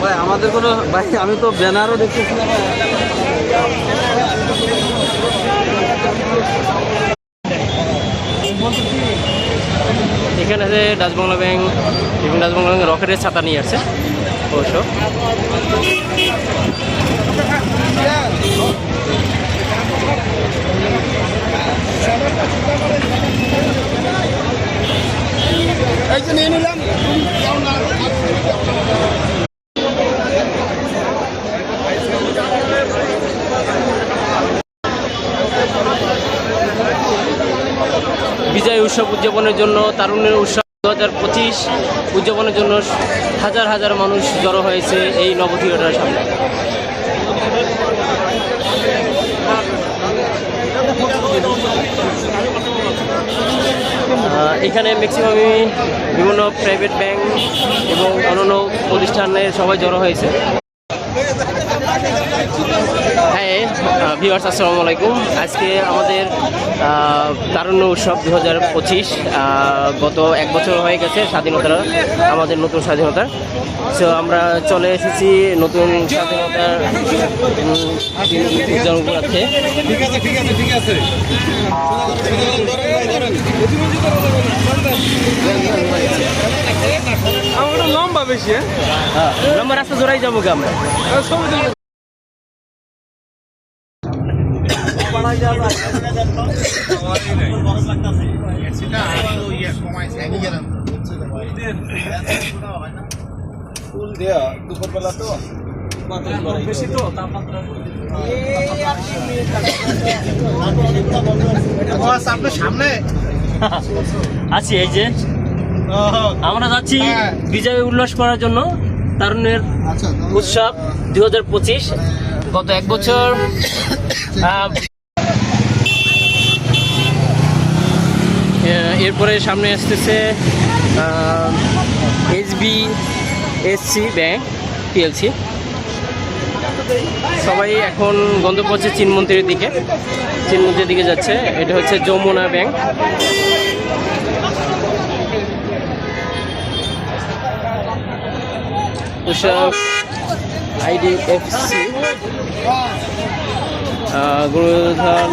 ভাই, আমাদের কোনো ভাই, আমি তো ব্যানারও দেখতেছি না এখানে আছে ডাচ বাংলা ব্যাংক এবং ডাচ বাংলা ব্যাংক রকেটের ছাতা নিয়ে আসছে, অবশ্য এই যে নিয়ে নিলাম বিজয় উৎসব উদযাপনের জন্য তারুণ্যের উৎসব দু হাজার পঁচিশ উদযাপনের জন্য হাজার হাজার মানুষ জড়ো হয়েছে এই নব থিয়েটারের সামনে। এখানে ম্যাক্সিমামই বিভিন্ন প্রাইভেট ব্যাংক এবং অন্যান্য প্রতিষ্ঠানে সবাই জড়ো হয়েছে। হ্যাঁ ভিউয়ার্স আসসালামু আলাইকুম। আজকে আমাদের তারুণ্য উৎসব দু হাজার পঁচিশ গত এক বছর হয়ে গেছে স্বাধীনতার, আমাদের নতুন স্বাধীনতা সো আমরা চলে এসেছি নতুন স্বাধীনতার উদযাপন উপলক্ষে ঠিক আছে ঠিক আছে ঠিক আছে আমার লম্বা বেশি হ্যাঁ? আমরা রাস্তা জোড়াই যাব কি আমরা? ফুল দেয়া দুপুরবেলা তো। বেশি তো? আপনার সামনে? আছি এই যে। আমরা যাচ্ছি বিজয় উল্লাস করার জন্য তারুণ্যের উৎসব দু হাজার পঁচিশ। গত এক বছর এরপরে সামনে আসতেছে এসবি এসসি ব্যাংক পিএলসি। সবাই এখন গন্তব্য হচ্ছে চিনমন্দিরের দিকে। চিনমন্ত্রীর দিকে যাচ্ছে। এটা হচ্ছে যমুনা ব্যাংক। আইডিএফসি গুরুধর